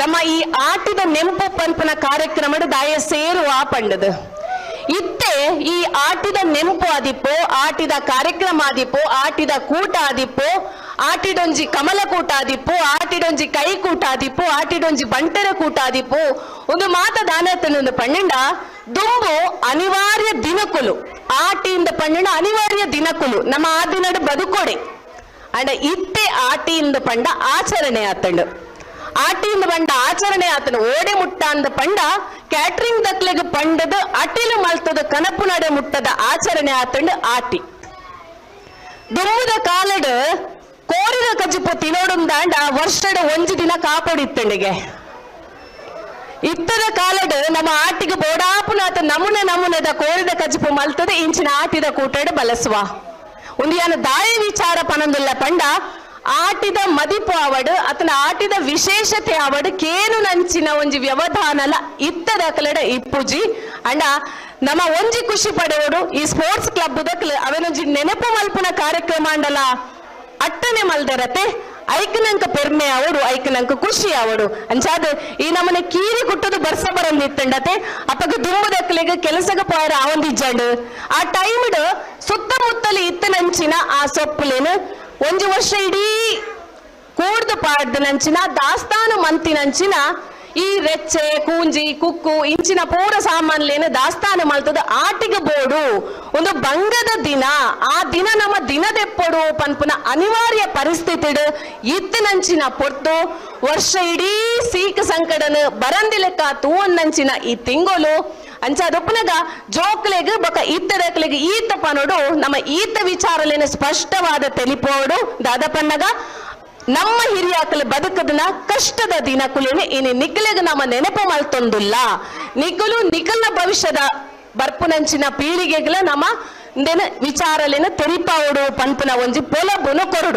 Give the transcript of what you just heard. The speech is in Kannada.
ನಮ್ಮ ಈ ಆಟಿದ ನೆಂಪು ಪಂಪನ ಕಾರ್ಯಕ್ರಮದ ದಾಯ ಸೇರುವ ಪಂಡದು ಇತ್ತೆ ಈ ಆಟಿದ ನೆಂಪು ಆದಿಪ್ಪು ಆಟಿದ ಕಾರ್ಯಕ್ರಮ ಆದಿಪ್ಪು ಆಟಿದ ಕೂಟ ಆದಿಪ್ಪು ಆಟಿಡೊಂಜಿ ಕಮಲ ಕೂಟ ಆದಿಪ್ಪು ಆಟಿಡೊಂಜಿ ಕೈ ಕೂಟ ಆದಿಪ್ಪು ಆಟಿಡೊಂಜಿ ಬಂಟರ ಕೂಟ ಆದಿಪ್ಪು ಒಂದು ಮಾತ ದಾನತನೊಂದು ಪಣ್ಣಂಡ ದುಂಬು ಅನಿವಾರ್ಯ ದಿನಕುಲು ಆಟಿಯಿಂದ ಪಣ್ಣಂಡ ಅನಿವಾರ್ಯ ದಿನಕುಲು ನಮ್ಮ ಆ ದಿನದ ಬದುಕೋಡೆ ಅಂಡ ಇತ್ತೆ ಆಟಿಯಿಂದ ಪಂಡ ಆಚರಣೆ ಆತಂಡು ಆಟಿಯಿಂದ ಬಂಡ ಆಚರಣೆ ಆತನ ಓಡೆ ಮುಟ್ಟ ಅಂದ ಪಂಡ, ಕ್ಯಾಟ್ರಿಂಗ್ ದಕ್ಲೆಗ್ ಪಂಡದ, ಅಟಿಲು ಮಲ್ತದ ಕನಪು ನಡೆ ಮುಟ್ಟದ ಆಚರಣೆ ಆತಂಡು ಆಟಿ. ದುಮ್ಮದ ಕಾಲಡ್, ಕೋರಿದ ಕಜಿಪು ತಿನೋಡುಂದಾಂಡ ವರ್ಷದ ಒಂಜಿ ದಿನ ಕಾಪಾಡಿತ್ತಂಡಿಗೆ. ಇತ್ತದ ಕಾಲಡ್ ನಮ್ಮ ಆಟಿಗೆ ಬೋಡಾಪುನಾತ ನಮುನೆ ನಮೂನೆದ ಕೋರಿದ ಕಜಿಪು ಮಲ್ತದ, ಇಂಚಿನ ಆಟಿದ ಕೂಟಡ್ ಬಲಸುವ ಉಂದಿಯಾನ ದಾಳಿ ವಿಚಾರ ಪನಂದುಲ್ಲ ಪಂಡ ಆಟಿದ ಮದಿಪು ಅವಡು ಅತನ ಆಟಿದ ವಿಶೇಷತೆ ಅವಡು ಕೇನು ನಂಚಿನ ಒಂಜಿ ವ್ಯವಧಾನಲ ಇತ್ತದ ಕಲಡ ಇಪ್ಪುಜಿ ಅಂಡ ನಮ್ಮ ಒಂಜಿ ಖುಷಿ ಪಡೆಯೋಡು ಈ ಸ್ಪೋರ್ಟ್ಸ್ ಕ್ಲಬ್ ಅವನೊಂಜಿ ನೆನಪು ಮಲ್ಪನ ಕಾರ್ಯಕ್ರಮ ಅಂಡಲ. ಅಟ್ಟನೆ ಮಲ್ದರತೆ, ಐಕನಂಕ ಪೆರ್ಮೆ ಅವಡು ಐಕನಂಕ ಖುಷಿ ಅವಡು ಅಂಚಾದ ಈ ನಮ್ಮನೆ ಕೀರಿ ಕುಟ್ಟದು ಬರ್ಸ ಬರಂದಿತ್ತಂಡತೆ ಅಪ್ಪಗ ದುಂಬದಕ್ಕಲಿಗೆ ಕೆಲಸಗ ಪಾರ ಅವಂದಿಜ್ಜಂಡು ಆ ಟೈಮ್ಡ್ ಸುತ್ತಮುತ್ತಲಿ ಇತ್ತನಂಚಿನ ಆ ಸೊಪ್ಪುಲೇನು, ಒಂಜಿ ವರ್ಷ ಇಡೀ ಕೂಡ್ದು ಪಾಡ್ದನಂಚಿನ, ದಾಸ್ತಾನು ಮಂತಿನಂಚಿನ, ಈ ರೆಚ್ಚೆ, ಕೂಂಜಿ, ಕುಕ್ಕು, ಇಂಚಿನ ಪೂರ ಸಾಮಾನ್ಲೇನು ದಾಸ್ತಾನು ಮಲ್ತದ ಆಟಿಗೆ ಬೋಡು. ಒಂದು ಬಂಗದ ದಿನ, ಆ ದಿನ ನಮ್ಮ ದಿನದೆಪ್ಪಡು ಪನ್ಪುನ ಅನಿವಾರ್ಯ ಪರಿಸ್ಥಿತಿಡ್ ಇತ್ತಿನಂಚಿನ ಪೊರ್ತು ವರ್ಷ ಇಡೀ ಸೀಕ ಸಂಕಡನ ಬರಂದಿಲೆಕ್ಕ ತೂವನ್ನಂಚಿನ ಈ ತಿಂಗಳು ಅಂಚಾದೊಪ್ಪನಗ ಜೋಕ್ಲೆಗ್ ಬೊಕ ಬಕ ಈತ ಪನೋಡು ನಮ್ಮ ಈತ ವಿಚಾರಲೇನ ಸ್ಪಷ್ಟವಾದ ತೆಲಿಪೋಡು. ದಾದಪನ್ನಗ ನಮ್ಮ ಹಿರಿಯಾಕಲು ಬದುಕದನ ಕಷ್ಟದ ದಿನ ಕುಲೇನೆ ಇನಿ ನಿಖಲೆಗ್ ನಮ್ಮ ನೆನಪು ಮಲ್ತೊಂದುಲ್ಲ. ನಿಗಲು ನಿಖಲ್ನ ಭವಿಷ್ಯದ ಬರ್ಪುನಂಚಿನ ಪೀಳಿಗೆಗಳ ನಮ್ಮ ವಿಚಾರಲಿನ ತೆರಿಪಾವುಡು ಪನ್ಪುನ ಒಂಜಿ ಪೊಲಬುನು ಕೊರಡು